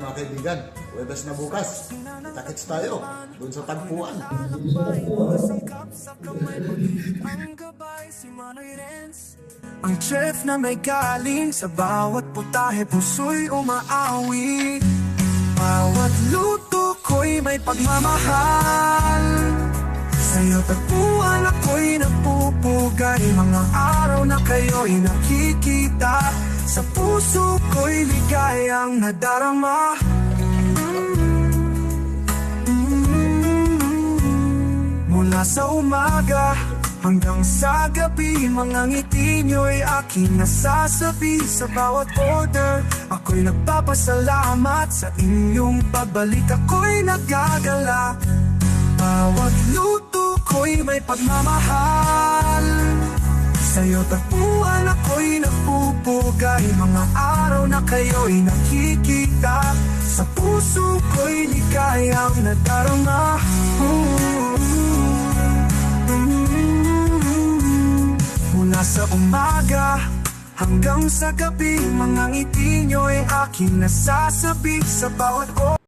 mga kaibigan. Webes na bukas. Kita-kits tayo. Doon sa tagpuan. Ang chef na may galing Sa bawat putahe puso'y umaawi Bawat luto ko'y may pagmamahal Sa'yo tagpuan ako'y napupugay Mga araw na kayo'y nakikita Sa puso ko'y ligayang nadarama. Mula sa umaga hanggang sa gabi Mga ngiti nyo'y aking nasasabi. Sa bawat order Ako'y nagpapasalamat. Sa inyong pagbalik Ako'y nagagala. Bawat luto ko'y may pagmamahal. Sa'yo tapuan ako'y nagpupugay Mga araw na kayo'y nakikita. Sa puso ko'y ligayang nadarama. Mula sa umaga hanggang sa gabi Mga ngiti nyo'y aking nasasabi Sa bawat oras